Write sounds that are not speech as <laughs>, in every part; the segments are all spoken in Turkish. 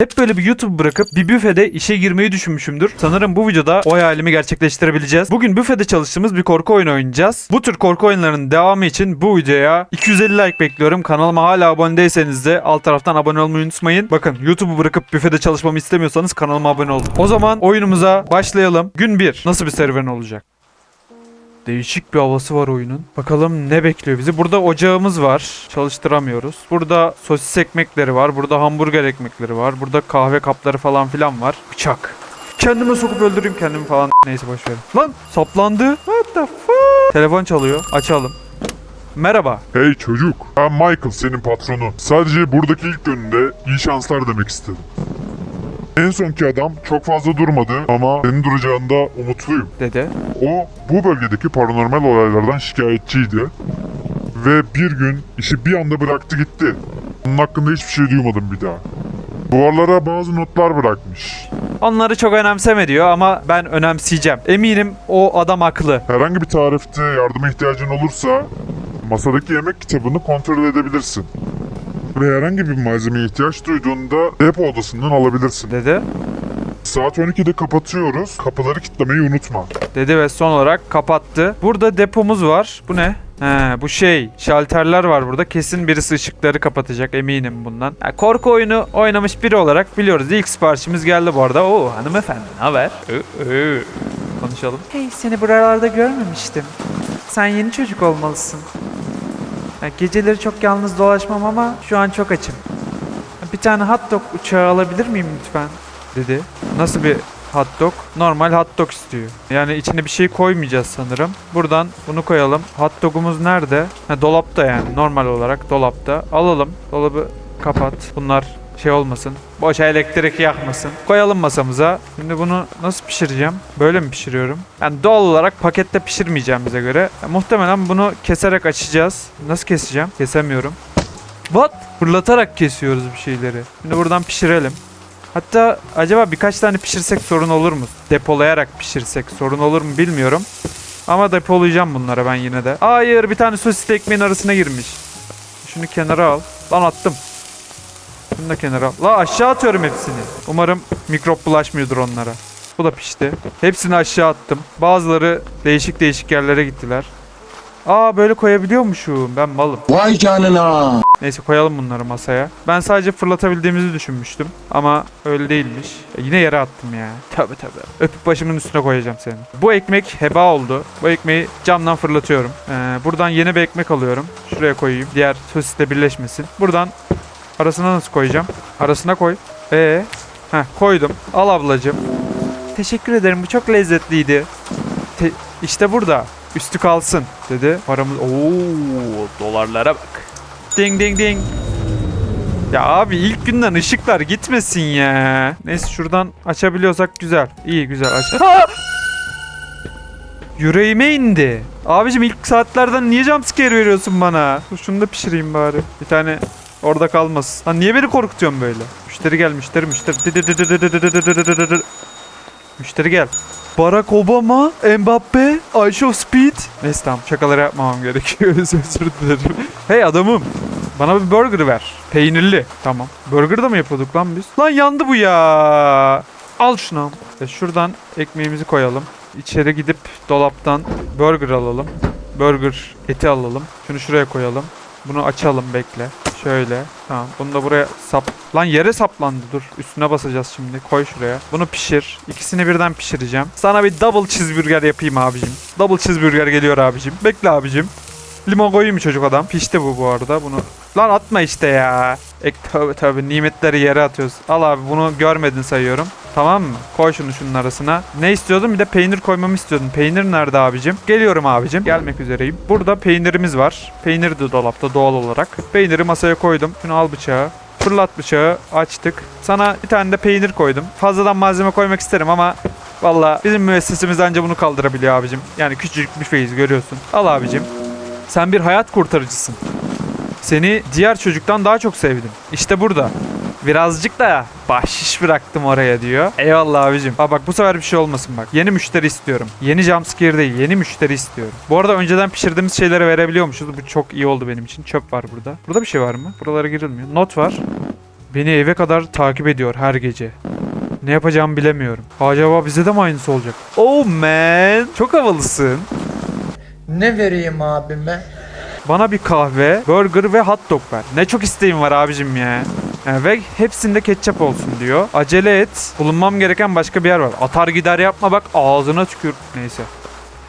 Hep böyle bir YouTube bırakıp bir büfede işe girmeyi düşünmüşümdür. Sanırım bu videoda o hayalimi gerçekleştirebileceğiz. Bugün büfede çalıştığımız bir korku oyunu oynayacağız. Bu tür korku oyunlarının devamı için bu videoya 250 like bekliyorum. Kanalıma hala abone değilseniz de alt taraftan abone olmayı unutmayın. Bakın YouTube'u bırakıp büfede çalışmamı istemiyorsanız kanalıma abone olun. O zaman oyunumuza başlayalım. Gün 1. Nasıl bir serüven olacak? Değişik bir havası var oyunun. Bakalım ne bekliyor bizi. Burada ocağımız var. Çalıştıramıyoruz. Burada sosis ekmekleri var. Burada hamburger ekmekleri var. Burada kahve kapları falan filan var. Bıçak. Kendime sokup öldüreyim kendimi falan. Neyse boş verin. Lan saplandı. What the fuck? Telefon çalıyor. Açalım. Merhaba. Hey çocuk, ben Michael senin patronun. Sadece buradaki ilk gününde iyi şanslar demek istedim. En sonki adam çok fazla durmadı ama senin duracağında umutluyum. Dedi. O bu bölgedeki paranormal olaylardan şikayetçiydi. Ve bir gün işi bir anda bıraktı gitti. Onun hakkında hiçbir şey duymadım bir daha. Duvarlara bazı notlar bırakmış. Onları çok önemseme diyor ama ben önemseyeceğim. Eminim o adam haklı. Herhangi bir tarifte yardıma ihtiyacın olursa masadaki yemek kitabını kontrol edebilirsin. Ve herhangi bir malzemeye ihtiyaç duyduğunda depo odasından alabilirsin. Dedi. Saat 12'de kapatıyoruz. Kapıları kilitlemeyi unutma. Dedi ve son olarak kapattı. Burada depomuz var. Bu ne? He, bu şey. Şalterler var burada. Kesin birisi ışıkları kapatacak eminim bundan. Ha, korku oyunu oynamış biri olarak biliyoruz. İlk siparişimiz geldi bu arada. Oo hanımefendi ne haber? Konuşalım. Hey seni buralarda görmemiştim. Sen yeni çocuk olmalısın. Geceleri çok yalnız dolaşmam ama şu an çok açım. Bir tane hot dog uçağı alabilir miyim lütfen? Dedi. Nasıl bir hot dog? Normal hot dog istiyor. Yani içine bir şey koymayacağız sanırım. Buradan bunu koyalım. Hot dogumuz nerede? Ha, dolapta yani normal olarak dolapta. Alalım. Dolabı kapat. Bunlar şey olmasın. Boşa elektrik yakmasın. Koyalım masamıza. Şimdi bunu nasıl pişireceğim? Böyle mi pişiriyorum? Yani doğal olarak pakette pişirmeyeceğimize göre ya, muhtemelen bunu keserek açacağız. Nasıl keseceğim? Kesemiyorum. What? Fırlatarak kesiyoruz bir şeyleri. Şimdi buradan pişirelim. Hatta acaba birkaç tane pişirsek sorun olur mu? Depolayarak pişirsek sorun olur mu bilmiyorum. Ama depolayacağım bunlara ben yine de. Hayır bir tane sosis ekmeğin arasına girmiş. Şunu kenara al. Lan attım. Şunu da kenara. La aşağı atıyorum hepsini. Umarım mikrop bulaşmıyordur onlara. Bu da pişti. Hepsini aşağı attım. Bazıları değişik değişik yerlere gittiler. Aa böyle koyabiliyormuşum. Ben malım. Vay canına. Neyse koyalım bunları masaya. Ben sadece fırlatabildiğimizi düşünmüştüm. Ama öyle değilmiş. E, yine yere attım ya. Tabi tabi. Öpüp başımın üstüne koyacağım seni. Bu ekmek heba oldu. Bu ekmeği camdan fırlatıyorum. Ee, buradan yeni bir ekmek alıyorum. Şuraya koyayım. Diğer sosisle birleşmesin. Buradan arasına nasıl koyacağım? Arasına koy. Ee, Heh koydum. Al ablacığım. Teşekkür ederim. Bu çok lezzetliydi. Te- işte burada. Üstü kalsın dedi. Paramız... Oo, dolarlara bak. Ding ding ding. Ya abi ilk günden ışıklar gitmesin ya. Neyse şuradan açabiliyorsak güzel. İyi güzel aç. Yüreğime indi. Abicim ilk saatlerden niye jumpscare veriyorsun bana? Dur şunu da pişireyim bari. Bir tane orada kalmasın. Lan niye beni korkutuyorsun böyle? Müşteri gel müşteri müşteri. Müşteri gel. Barack Obama, Mbappe, Ayşe of Speed. Neyse tamam şakaları yapmamam gerekiyor. Özür dilerim. Hey adamım. Bana bir burger ver. Peynirli. Tamam. Burger da mı yapıyorduk lan biz? Lan yandı bu ya. Al şunu. E şuradan ekmeğimizi koyalım. İçeri gidip dolaptan burger alalım. Burger eti alalım. Şunu şuraya koyalım. Bunu açalım bekle. Şöyle. Tamam. Bunu da buraya sap... Lan yere saplandı dur. Üstüne basacağız şimdi. Koy şuraya. Bunu pişir. İkisini birden pişireceğim. Sana bir double cheeseburger yapayım abicim. Double cheeseburger geliyor abicim. Bekle abicim. Limon koyayım mı çocuk adam? Pişti bu bu arada. Bunu Lan atma işte ya. Ek tabi tabi nimetleri yere atıyoruz. Al abi bunu görmedin sayıyorum. Tamam mı? Koy şunu şunun arasına. Ne istiyordun? Bir de peynir koymamı istiyordun. Peynir nerede abicim? Geliyorum abicim. Gelmek üzereyim. Burada peynirimiz var. Peynir de dolapta doğal olarak. Peyniri masaya koydum. Şunu al bıçağı. Fırlat bıçağı. Açtık. Sana bir tane de peynir koydum. Fazladan malzeme koymak isterim ama Valla bizim müessesemiz anca bunu kaldırabiliyor abicim. Yani küçücük bir feyiz görüyorsun. Al abicim. Sen bir hayat kurtarıcısın. Seni diğer çocuktan daha çok sevdim. İşte burada. Birazcık da bahşiş bıraktım oraya diyor. Eyvallah abicim. Ha bak bu sefer bir şey olmasın bak. Yeni müşteri istiyorum. Yeni jumpscare değil. Yeni müşteri istiyorum. Bu arada önceden pişirdiğimiz şeyleri verebiliyormuşuz. Bu çok iyi oldu benim için. Çöp var burada. Burada bir şey var mı? Buralara girilmiyor. Not var. Beni eve kadar takip ediyor her gece. Ne yapacağımı bilemiyorum. Acaba bize de mi aynısı olacak? Oh man. Çok havalısın. Ne vereyim abime? Bana bir kahve, burger ve hot dog ver. Ne çok isteğim var abicim ya. Ve hepsinde ketçap olsun diyor. Acele et. Bulunmam gereken başka bir yer var. Atar gider yapma bak ağzına tükür. Neyse.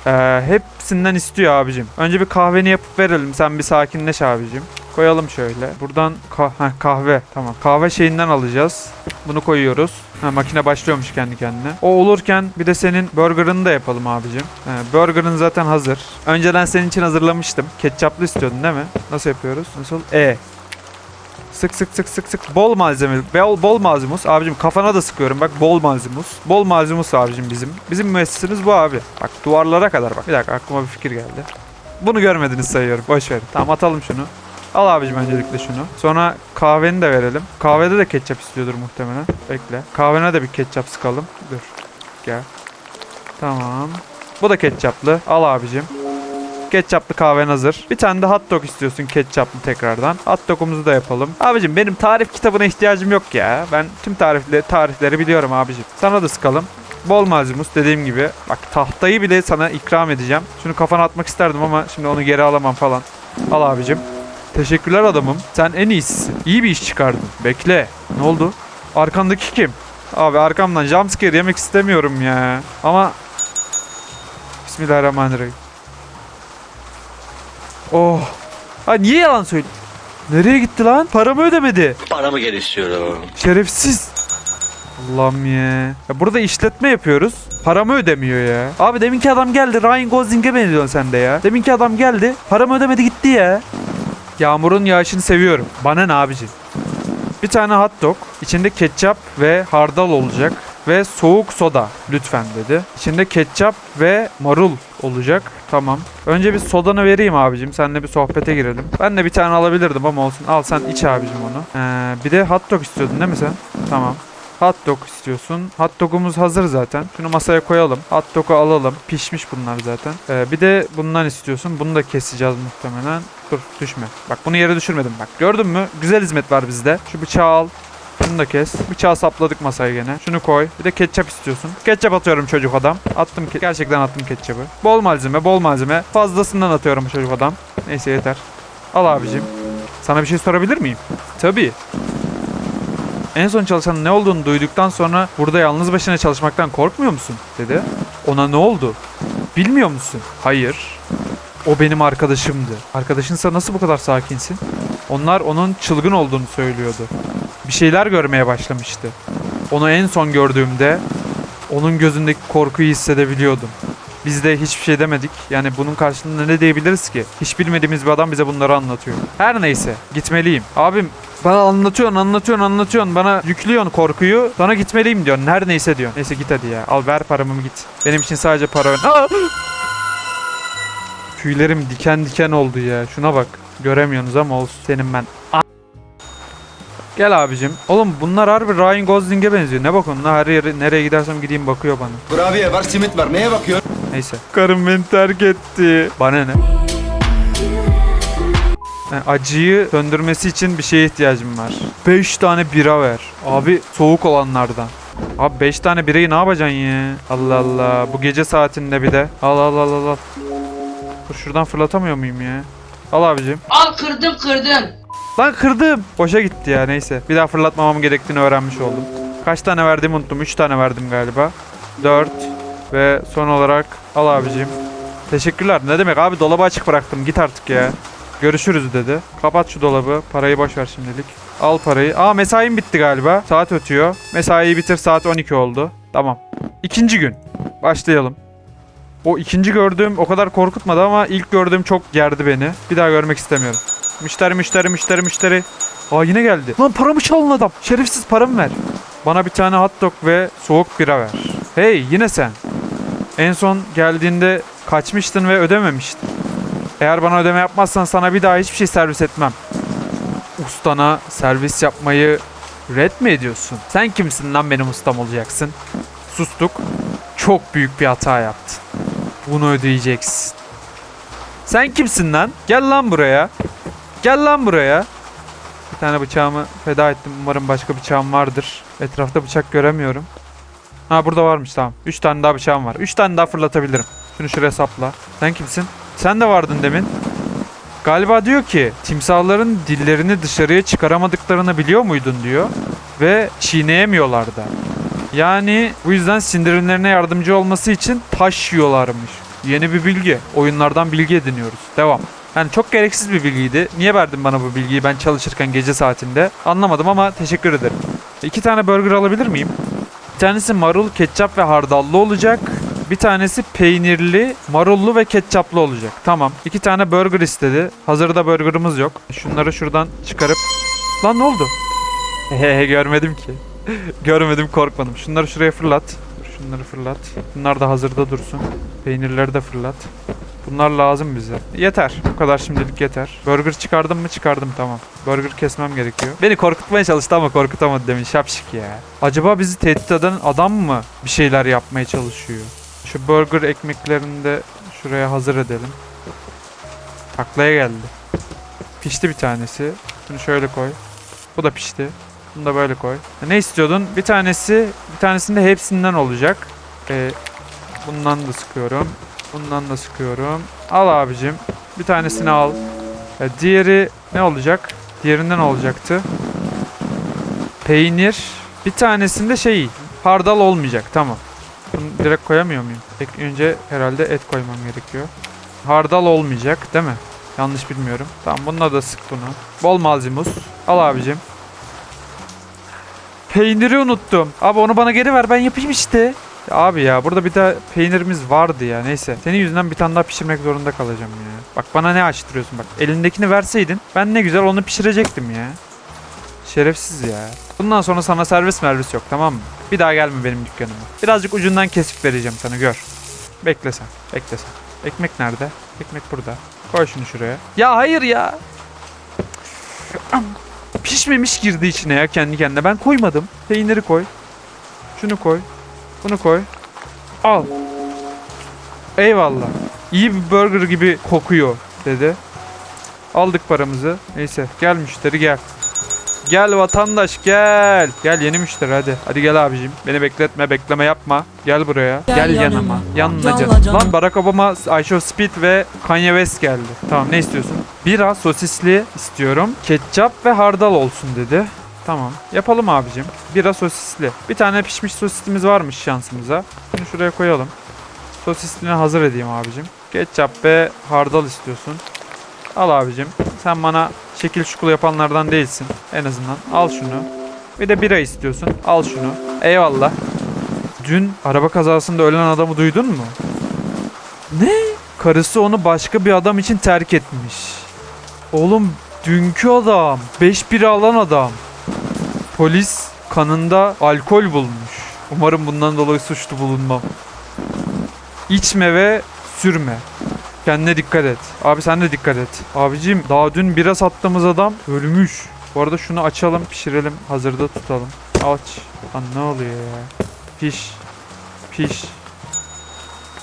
Ee, hepsinden istiyor abicim. Önce bir kahveni yapıp verelim. Sen bir sakinleş abicim. Koyalım şöyle. Buradan ka- heh, kahve. Tamam. Kahve şeyinden alacağız. Bunu koyuyoruz. Ha, makine başlıyormuş kendi kendine. O olurken bir de senin burgerını da yapalım abicim. He, burgerın zaten hazır. Önceden senin için hazırlamıştım. Ketçaplı istiyordun değil mi? Nasıl yapıyoruz? Nasıl? E. Sık sık sık sık sık. Bol malzeme. Bol, bol malzemus. Abicim kafana da sıkıyorum. Bak bol malzemus. Bol malzemus abicim bizim. Bizim müessesimiz bu abi. Bak duvarlara kadar bak. Bir dakika aklıma bir fikir geldi. Bunu görmediniz sayıyorum. Boş verin. Tamam atalım şunu. Al abicim öncelikle şunu. Sonra kahveni de verelim. Kahvede de ketçap istiyordur muhtemelen. Bekle. Kahvene de bir ketçap sıkalım. Dur. Gel. Tamam. Bu da ketçaplı. Al abicim. Ketçaplı kahven hazır. Bir tane de hot dog istiyorsun ketçaplı tekrardan. Hot dogumuzu da yapalım. Abicim benim tarif kitabına ihtiyacım yok ya. Ben tüm tarifleri, tarifleri biliyorum abicim. Sana da sıkalım. Bol malzemus dediğim gibi. Bak tahtayı bile sana ikram edeceğim. Şunu kafana atmak isterdim ama şimdi onu geri alamam falan. Al abicim. Teşekkürler adamım. Sen en iyisisin. İyi bir iş çıkardın. Bekle. Ne oldu? Arkandaki kim? Abi arkamdan jumpscare yemek istemiyorum ya. Ama Bismillahirrahmanirrahim. Oh. Ha niye yalan söyle? Nereye gitti lan? Paramı ödemedi. Paramı geri istiyorum. Şerefsiz. Allah'ım ya. ya. Burada işletme yapıyoruz. Paramı ödemiyor ya. Abi deminki adam geldi. Ryan Gosling'e benziyorsun sen de ya. Deminki adam geldi. Paramı ödemedi gitti ya. Yağmurun yağışını seviyorum. Bana ne abici? Bir tane hot dog. içinde ketçap ve hardal olacak. Ve soğuk soda lütfen dedi. İçinde ketçap ve marul olacak. Tamam. Önce bir sodanı vereyim abicim. Seninle bir sohbete girelim. Ben de bir tane alabilirdim ama olsun. Al sen iç abicim onu. Ee, bir de hot dog istiyordun değil mi sen? Tamam. Hot dog istiyorsun. Hot dogumuz hazır zaten. Şunu masaya koyalım. Hot dog'u alalım. Pişmiş bunlar zaten. Ee, bir de bundan istiyorsun. Bunu da keseceğiz muhtemelen. Dur düşme. Bak bunu yere düşürmedim bak. Gördün mü? Güzel hizmet var bizde. Şu bıçağı al. Şunu da kes. Bıçağı sapladık masaya gene. Şunu koy. Bir de ketçap istiyorsun. Ketçap atıyorum çocuk adam. Attım ke- gerçekten attım ketçapı. Bol malzeme, bol malzeme. Fazlasından atıyorum çocuk adam. Neyse yeter. Al abicim. Sana bir şey sorabilir miyim? Tabii. En son çalışanın ne olduğunu duyduktan sonra burada yalnız başına çalışmaktan korkmuyor musun? dedi. Ona ne oldu? Bilmiyor musun? Hayır. O benim arkadaşımdı. Arkadaşınsa nasıl bu kadar sakinsin? Onlar onun çılgın olduğunu söylüyordu. Bir şeyler görmeye başlamıştı. Onu en son gördüğümde onun gözündeki korkuyu hissedebiliyordum. Biz de hiçbir şey demedik. Yani bunun karşılığında ne diyebiliriz ki? Hiç bilmediğimiz bir adam bize bunları anlatıyor. Her neyse gitmeliyim. Abim bana anlatıyorsun anlatıyorsun anlatıyorsun bana yüklüyorsun korkuyu sana gitmeliyim diyor her neyse diyor. Neyse git hadi ya al ver paramı git. Benim için sadece para ön. Tüylerim diken diken oldu ya şuna bak. Göremiyorsunuz ama olsun senin ben. A- Gel abicim. Oğlum bunlar harbi Ryan Gosling'e benziyor. Ne bakın lan her yere nereye gidersem gideyim bakıyor bana. Kurabiye var, simit var. Neye bakıyor? Neyse. Karım beni terk etti. Bana ne? Yani acıyı söndürmesi için bir şeye ihtiyacım var. 5 tane bira ver. Abi soğuk olanlardan. Abi 5 tane birayı ne yapacaksın ya? Allah Allah. Bu gece saatinde bir de. Al al al al al. Dur şuradan fırlatamıyor muyum ya? Al abicim. Al kırdım kırdım. Lan kırdım. Boşa gitti ya neyse. Bir daha fırlatmamam gerektiğini öğrenmiş oldum. Kaç tane verdiğimi unuttum. 3 tane verdim galiba. 4 ve son olarak al abicim. Teşekkürler. Ne demek abi dolabı açık bıraktım. Git artık ya. Görüşürüz dedi. Kapat şu dolabı. Parayı boş ver şimdilik. Al parayı. Aa mesaim bitti galiba. Saat ötüyor. Mesaiyi bitir saat 12 oldu. Tamam. İkinci gün. Başlayalım. O ikinci gördüğüm o kadar korkutmadı ama ilk gördüğüm çok gerdi beni. Bir daha görmek istemiyorum. Müşteri müşteri müşteri müşteri. Aa yine geldi. Lan paramı çalın adam. Şerefsiz paramı ver. Bana bir tane hot dog ve soğuk bira ver. Hey yine sen. En son geldiğinde kaçmıştın ve ödememiştin. Eğer bana ödeme yapmazsan sana bir daha hiçbir şey servis etmem. Ustana servis yapmayı red mi ediyorsun? Sen kimsin lan benim ustam olacaksın? Sustuk. Çok büyük bir hata yaptın. Bunu ödeyeceksin. Sen kimsin lan? Gel lan buraya. Gel lan buraya. Bir tane bıçağımı feda ettim. Umarım başka bıçağım vardır. Etrafta bıçak göremiyorum. Ha burada varmış tamam. 3 tane daha bıçağım var. 3 tane daha fırlatabilirim. Şunu şuraya sapla. Sen kimsin? Sen de vardın demin. Galiba diyor ki timsahların dillerini dışarıya çıkaramadıklarını biliyor muydun diyor. Ve çiğneyemiyorlar da. Yani bu yüzden sindirimlerine yardımcı olması için taş yiyorlarmış. Yeni bir bilgi. Oyunlardan bilgi ediniyoruz. Devam. Yani çok gereksiz bir bilgiydi. Niye verdin bana bu bilgiyi ben çalışırken gece saatinde? Anlamadım ama teşekkür ederim. İki tane burger alabilir miyim? Bir tanesi marul, ketçap ve hardallı olacak. Bir tanesi peynirli, marullu ve ketçaplı olacak. Tamam. İki tane burger istedi. Hazırda burgerımız yok. Şunları şuradan çıkarıp... Lan ne oldu? Hehe görmedim ki. <laughs> görmedim korkmadım. Şunları şuraya fırlat. Şunları fırlat. Bunlar da hazırda dursun. Peynirleri de fırlat. Bunlar lazım bize. Yeter. Bu kadar şimdilik yeter. Burger çıkardım mı çıkardım tamam. Burger kesmem gerekiyor. Beni korkutmaya çalıştı ama korkutamadı demin şapşik ya. Acaba bizi tehdit eden adam mı bir şeyler yapmaya çalışıyor? Şu burger ekmeklerini de şuraya hazır edelim. Taklaya geldi. Pişti bir tanesi. Şunu şöyle koy. Bu da pişti. Bunu da böyle koy. Ne istiyordun? Bir tanesi, bir tanesinde hepsinden olacak. Ee, bundan da sıkıyorum. Bundan da sıkıyorum. Al abicim. Bir tanesini al. Ee, diğeri ne olacak? Diğerinden olacaktı. Peynir. Bir tanesinde şey, hardal olmayacak. Tamam. Bunu direkt koyamıyor muyum? Ek- önce herhalde et koymam gerekiyor. Hardal olmayacak değil mi? Yanlış bilmiyorum. Tamam bununla da sık bunu. Bol malzimus. Al abicim. Peyniri unuttum. Abi onu bana geri ver ben yapayım işte. Ya abi ya burada bir de peynirimiz vardı ya neyse. Senin yüzünden bir tane daha pişirmek zorunda kalacağım ya. Bak bana ne açtırıyorsun bak. Elindekini verseydin ben ne güzel onu pişirecektim ya. Şerefsiz ya. Bundan sonra sana servis mervis yok tamam mı? Bir daha gelme benim dükkanıma. Birazcık ucundan kesip vereceğim sana gör. Bekle sen. Bekle sen. Ekmek nerede? Ekmek burada. Koy şunu şuraya. Ya hayır ya. Pişmemiş girdi içine ya kendi kendine. Ben koymadım. Peyniri koy. Şunu koy. Bunu koy. Al. Eyvallah. İyi bir burger gibi kokuyor dedi. Aldık paramızı. Neyse gel müşteri gel. Gel vatandaş gel. Gel yeni müşteri hadi. Hadi gel abicim. Beni bekletme bekleme yapma. Gel buraya. Gel, Gel yanıma. Yanına canım. canım. Lan Barack Obama, Ayşe Speed ve Kanye West geldi. Tamam ne istiyorsun? Bira sosisli istiyorum. Ketçap ve hardal olsun dedi. Tamam. Yapalım abicim. Bira sosisli. Bir tane pişmiş sosisimiz varmış şansımıza. Bunu şuraya koyalım. Sosislini hazır edeyim abicim. Ketçap ve hardal istiyorsun. Al abicim. Sen bana şekil şukul yapanlardan değilsin. En azından. Al şunu. Bir de bira istiyorsun. Al şunu. Eyvallah. Dün araba kazasında ölen adamı duydun mu? Ne? Karısı onu başka bir adam için terk etmiş. Oğlum dünkü adam. 5 bira alan adam. Polis kanında alkol bulmuş. Umarım bundan dolayı suçlu bulunmam. İçme ve sürme. Kendine dikkat et. Abi sen de dikkat et. Abicim daha dün bira sattığımız adam ölmüş. Bu arada şunu açalım pişirelim. Hazırda tutalım. Aç. Lan ne oluyor ya? Piş. Piş.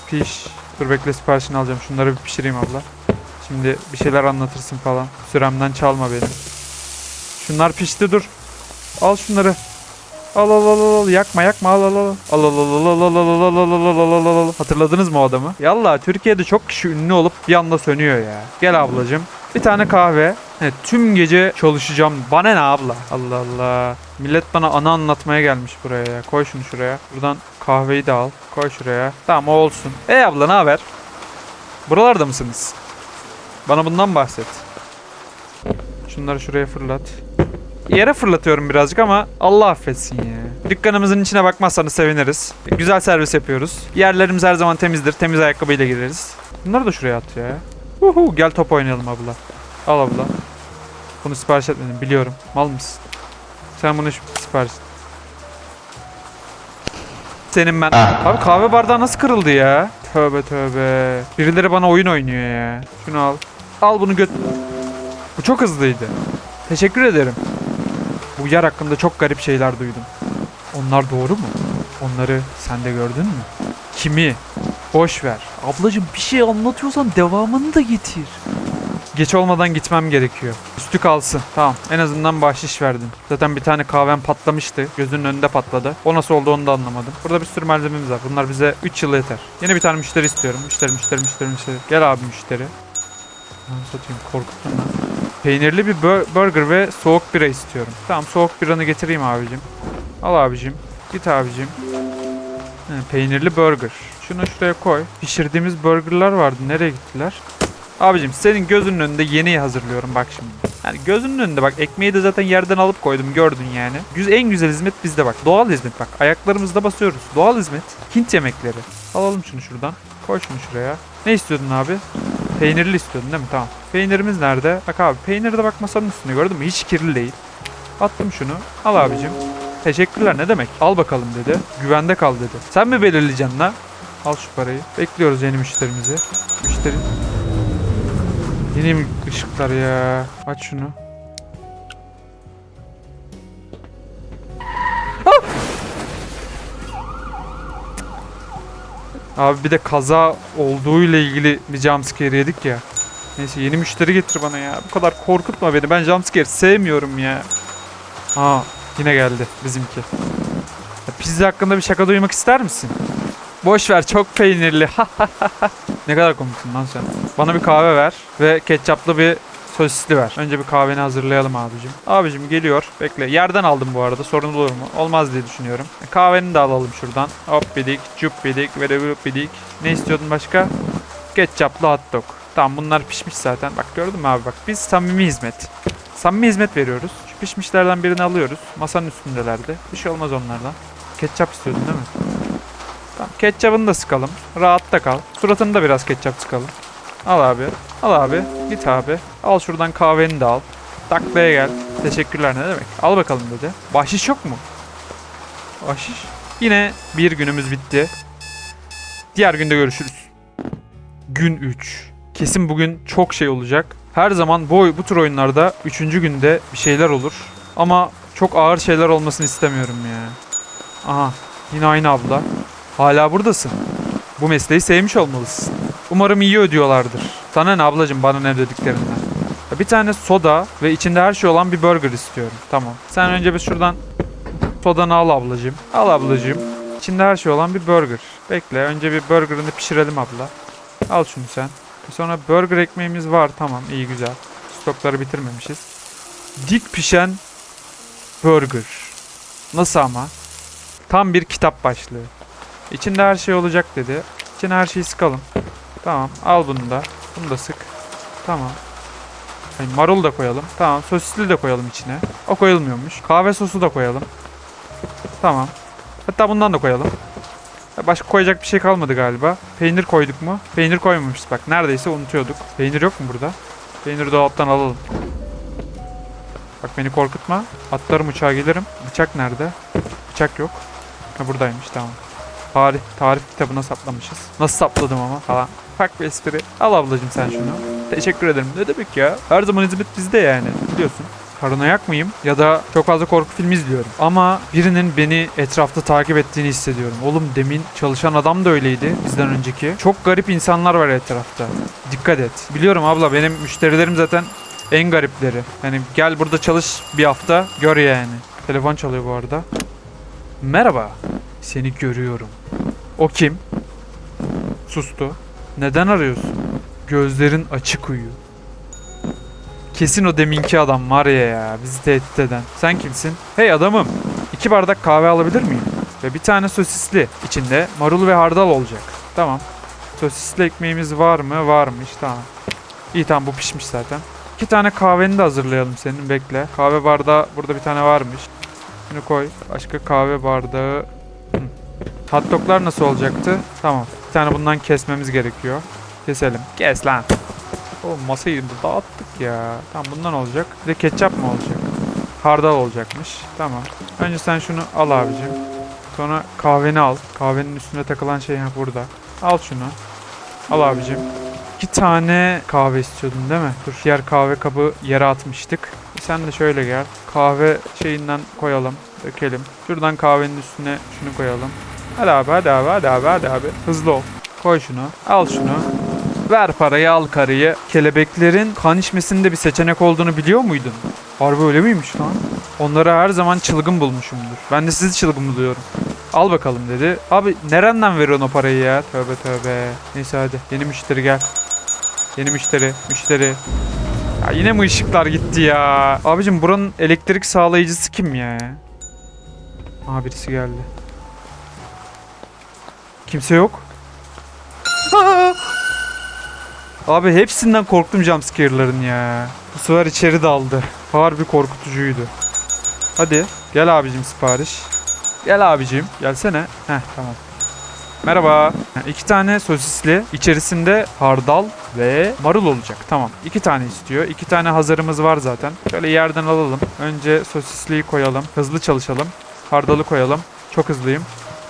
Piş. Dur bekle siparişini alacağım. Şunları bir pişireyim abla. Şimdi bir şeyler anlatırsın falan. Süremden çalma benim. Şunlar pişti dur. Al şunları. Al al al al al yakma yakma al al al al al al al al al al al al al al al hatırladınız mı o adamı? Yallah Türkiye'de çok kişi ünlü olup bir anda sönüyor ya. Gel ablacım. Bir tane kahve. Evet, tüm gece çalışacağım. Bana ne abla? Allah Allah. Millet bana ana anlatmaya gelmiş buraya ya. Koy şunu şuraya. Buradan kahveyi de al. Koy şuraya. Tamam o olsun. Ey abla ne haber? Buralarda mısınız? Bana bundan bahset. Şunları şuraya fırlat. Yere fırlatıyorum birazcık ama Allah affetsin ya. Dükkanımızın içine bakmazsanız seviniriz. Güzel servis yapıyoruz. Yerlerimiz her zaman temizdir. Temiz ayakkabıyla gireriz. Bunları da şuraya at ya. Uhu, gel top oynayalım abla. Al abla. Bunu sipariş etmedim biliyorum. Mal mısın? Sen bunu sipariş Senin ben. Abi kahve bardağı nasıl kırıldı ya? Tövbe tövbe. Birileri bana oyun oynuyor ya. Şunu al. Al bunu göt. Bu çok hızlıydı. Teşekkür ederim. Bu yer hakkında çok garip şeyler duydum. Onlar doğru mu? Onları sen de gördün mü? Kimi? Boş ver. Ablacım bir şey anlatıyorsan devamını da getir. Geç olmadan gitmem gerekiyor. Üstü kalsın. Tamam. En azından bahşiş verdin. Zaten bir tane kahven patlamıştı. Gözünün önünde patladı. O nasıl oldu onu da anlamadım. Burada bir sürü malzememiz var. Bunlar bize 3 yıl yeter. Yine bir tane müşteri istiyorum. Müşteri, müşteri, müşteri, müşteri. Gel abi müşteri. Lan satayım korkuttun lan. Peynirli bir bur- burger ve soğuk bira istiyorum. Tamam soğuk biranı getireyim abicim. Al abicim. Git abicim. He, peynirli burger. Şunu şuraya koy. Pişirdiğimiz burgerlar vardı. Nereye gittiler? Abicim senin gözünün önünde yeni hazırlıyorum bak şimdi. Yani gözünün önünde bak ekmeği de zaten yerden alıp koydum gördün yani. Güz en güzel hizmet bizde bak. Doğal hizmet bak. Ayaklarımızda basıyoruz. Doğal hizmet. Hint yemekleri. Alalım şunu şuradan. Koy şunu şuraya. Ne istiyordun abi? Peynirli istiyordun değil mi? Tamam. Peynirimiz nerede? Bak abi peyniri de bak masanın üstünde gördün mü? Hiç kirli değil. Attım şunu. Al abicim. Teşekkürler ne demek? Al bakalım dedi. Güvende kal dedi. Sen mi belirleyeceksin la? Al şu parayı. Bekliyoruz yeni müşterimizi. Müşteri. Yeni ışıklar ya? Aç şunu. Abi bir de kaza olduğuyla ilgili bir jumpscare yedik ya. Neyse yeni müşteri getir bana ya. Bu kadar korkutma beni. Ben jumpscare sevmiyorum ya. Aa yine geldi bizimki. Ya, Pizza hakkında bir şaka duymak ister misin? Boş ver çok peynirli. <laughs> ne kadar komiksin lan sen. Bana bir kahve ver ve ketçaplı bir sosisli ver. Önce bir kahveni hazırlayalım abicim. Abicim geliyor. Bekle. Yerden aldım bu arada. Sorun olur mu? Olmaz diye düşünüyorum. E, Kahveni de alalım şuradan. Hop bidik, cup bidik, ve de vup bidik. Ne istiyordun başka? Ketçaplı hot dog. Tamam bunlar pişmiş zaten. Bak gördün mü abi bak. Biz samimi hizmet. Samimi hizmet veriyoruz. Şu pişmişlerden birini alıyoruz. Masanın üstündelerdi. Bir şey olmaz onlardan. Ketçap istiyordun değil mi? Tamam ketçapını da sıkalım. Rahatta kal. Suratını da biraz ketçap sıkalım. Al abi. Al abi. Git abi. Al şuradan kahveni de al. Taklaya gel. Teşekkürler ne demek. Al bakalım dedi. Bahşiş yok mu? Bahşiş. Yine bir günümüz bitti. Diğer günde görüşürüz. Gün 3. Kesin bugün çok şey olacak. Her zaman bu, bu tür oyunlarda 3. günde bir şeyler olur. Ama çok ağır şeyler olmasını istemiyorum ya. Aha yine aynı abla. Hala buradasın. Bu mesleği sevmiş olmalısın. Umarım iyi ödüyorlardır. Sana ne ablacım bana ne dediklerinden. Bir tane soda ve içinde her şey olan bir burger istiyorum. Tamam. Sen önce bir şuradan sodanı al ablacım. Al ablacım. İçinde her şey olan bir burger. Bekle önce bir burgerını pişirelim abla. Al şunu sen. Sonra burger ekmeğimiz var. Tamam iyi güzel. Stokları bitirmemişiz. Dik pişen burger. Nasıl ama? Tam bir kitap başlığı. İçinde her şey olacak dedi. İçine her şeyi sıkalım. Tamam al bunu da. Bunu da sık. Tamam. Yani marul da koyalım. Tamam sosisli de koyalım içine. O koyulmuyormuş. Kahve sosu da koyalım. Tamam. Hatta bundan da koyalım. Başka koyacak bir şey kalmadı galiba. Peynir koyduk mu? Peynir koymamışız bak. Neredeyse unutuyorduk. Peynir yok mu burada? Peyniri dolaptan alalım. Bak beni korkutma. Atlarım uçağa gelirim. Bıçak nerede? Bıçak yok. Ha buradaymış tamam. Tarih, tarif kitabına saplamışız. Nasıl sapladım ama falan. Fark bir espri. Al ablacım sen şunu. Teşekkür ederim. Ne demek ya? Her zaman hizmet bizde yani. Biliyorsun. Paranoyak mıyım? Ya da çok fazla korku filmi izliyorum. Ama birinin beni etrafta takip ettiğini hissediyorum. Oğlum demin çalışan adam da öyleydi bizden önceki. Çok garip insanlar var etrafta. Dikkat et. Biliyorum abla benim müşterilerim zaten en garipleri. Hani gel burada çalış bir hafta gör yani. Telefon çalıyor bu arada. Merhaba. Seni görüyorum. O kim? Sustu. Neden arıyorsun? Gözlerin açık uyu. Kesin o deminki adam var ya ya bizi tehdit eden. Sen kimsin? Hey adamım. İki bardak kahve alabilir miyim? Ve bir tane sosisli. İçinde marul ve hardal olacak. Tamam. Sosisli ekmeğimiz var mı? Varmış. Tamam. İyi tamam bu pişmiş zaten. İki tane kahveni de hazırlayalım senin bekle. Kahve bardağı burada bir tane varmış. Şunu koy. Başka kahve bardağı. Hot doglar nasıl olacaktı? Tamam. Bir tane bundan kesmemiz gerekiyor. Keselim. Kes lan. Oğlum masayı da dağıttık ya. Tamam bundan olacak. Bir de ketçap mı olacak? Hardal olacakmış. Tamam. Önce sen şunu al abicim. Sonra kahveni al. Kahvenin üstüne takılan şey ha burada. Al şunu. Al abicim. İki tane kahve istiyordun değil mi? Dur diğer kahve kabı yere atmıştık. Sen de şöyle gel. Kahve şeyinden koyalım. Dökelim. Şuradan kahvenin üstüne şunu koyalım. Hadi abi hadi abi hadi abi hadi abi. Hızlı ol. Koy şunu. Al şunu. Ver parayı al karıyı. Kelebeklerin kan içmesinde bir seçenek olduğunu biliyor muydun? Harbi öyle miymiş lan? Onları her zaman çılgın bulmuşumdur. Ben de sizi çılgın buluyorum. Al bakalım dedi. Abi nereden veriyorsun o parayı ya? Tövbe tövbe. Neyse hadi. Yeni müşteri gel. Yeni müşteri. Müşteri. Ya yine mi ışıklar gitti ya? Abicim buranın elektrik sağlayıcısı kim ya? Aha birisi geldi. Kimse yok. Abi hepsinden korktum jumpscare'ların ya. Bu sefer içeri daldı. Harbi korkutucuydu. Hadi gel abicim sipariş. Gel abicim gelsene. Heh tamam. Merhaba. Ha, İki tane sosisli. içerisinde hardal ve marul olacak. Tamam. İki tane istiyor. İki tane hazırımız var zaten. Şöyle yerden alalım. Önce sosisliyi koyalım. Hızlı çalışalım. Hardalı koyalım. Çok hızlıyım.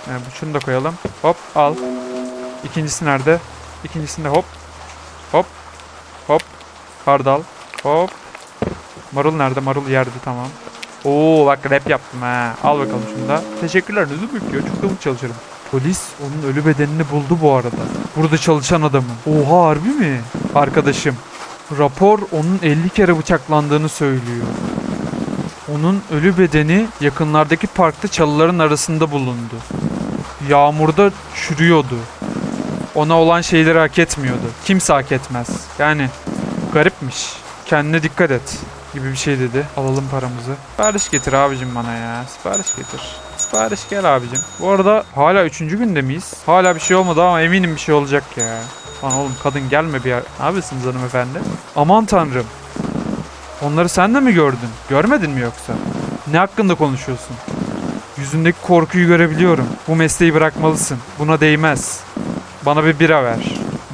Ha, bu şunu da koyalım. Hop al. İkincisi nerede? İkincisinde hop. Hop. Hop. Hardal. Hop. Marul nerede? Marul yerde tamam. Oo bak rap yaptım ha. Al bakalım şunu da. Teşekkürler. Ne demek ya? Çok çabuk çalışırım. Polis onun ölü bedenini buldu bu arada. Burada çalışan adamın. Oha harbi mi? Arkadaşım. Rapor onun 50 kere bıçaklandığını söylüyor. Onun ölü bedeni yakınlardaki parkta çalıların arasında bulundu. Yağmurda çürüyordu. Ona olan şeyleri hak etmiyordu. Kimse hak etmez. Yani garipmiş. Kendine dikkat et gibi bir şey dedi. Alalım paramızı. Sipariş getir abicim bana ya. Sipariş getir. Sipariş gel abicim. Bu arada hala üçüncü günde miyiz? Hala bir şey olmadı ama eminim bir şey olacak ya. Lan oğlum kadın gelme bir yer. Ne yapıyorsunuz hanımefendi? Aman tanrım. Onları sen de mi gördün? Görmedin mi yoksa? Ne hakkında konuşuyorsun? Yüzündeki korkuyu görebiliyorum. Bu mesleği bırakmalısın. Buna değmez. Bana bir bira ver.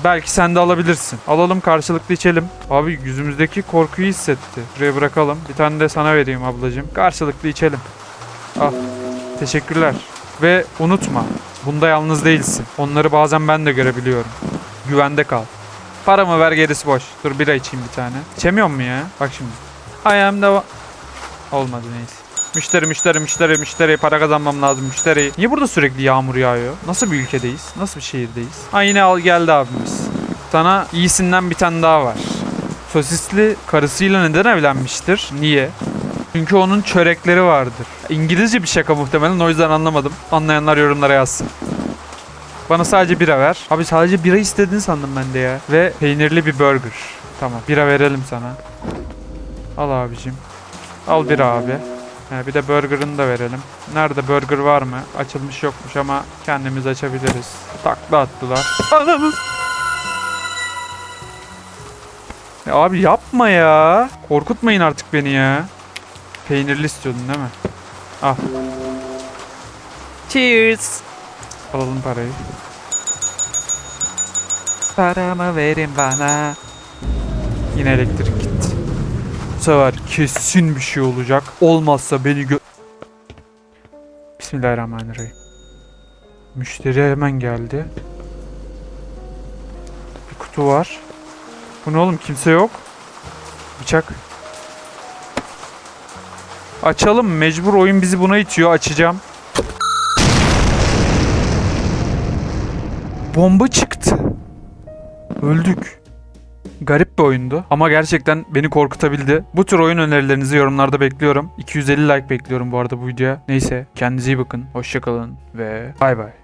Belki sen de alabilirsin. Alalım karşılıklı içelim. Abi yüzümüzdeki korkuyu hissetti. Buraya bırakalım. Bir tane de sana vereyim ablacığım. Karşılıklı içelim. Al. Teşekkürler. Ve unutma. Bunda yalnız değilsin. Onları bazen ben de görebiliyorum. Güvende kal. Paramı ver gerisi boş. Dur bira içeyim bir tane. İçemiyor mu ya? Bak şimdi. Ayağımda Olmadı neyse. Müşteri müşteri müşteri müşteri para kazanmam lazım müşteri. Niye burada sürekli yağmur yağıyor? Nasıl bir ülkedeyiz? Nasıl bir şehirdeyiz? Ha yine al geldi abimiz. Sana iyisinden bir tane daha var. Sosisli karısıyla neden evlenmiştir? Niye? Çünkü onun çörekleri vardır. İngilizce bir şaka muhtemelen o yüzden anlamadım. Anlayanlar yorumlara yazsın. Bana sadece bira ver. Abi sadece bira istediğini sandım ben de ya. Ve peynirli bir burger. Tamam bira verelim sana. Al abicim. Al bira abi. He, bir de burger'ını da verelim. Nerede burger var mı? Açılmış yokmuş ama kendimiz açabiliriz. Takla attılar. Anamız. Ya abi yapma ya. Korkutmayın artık beni ya. Peynirli istiyordun değil mi? Al. Cheers. Alalım parayı. Paramı verin bana. Yine elektrik gitti. Bu sefer kesin bir şey olacak. Olmazsa beni gö... Bismillahirrahmanirrahim. Müşteri hemen geldi. Bir kutu var. Bu ne oğlum kimse yok. Bıçak. Açalım mecbur oyun bizi buna itiyor açacağım. Bomba çıktı. Öldük. Garip bir oyundu ama gerçekten beni korkutabildi. Bu tür oyun önerilerinizi yorumlarda bekliyorum. 250 like bekliyorum bu arada bu videoya. Neyse kendinize iyi bakın. Hoşçakalın ve bay bay.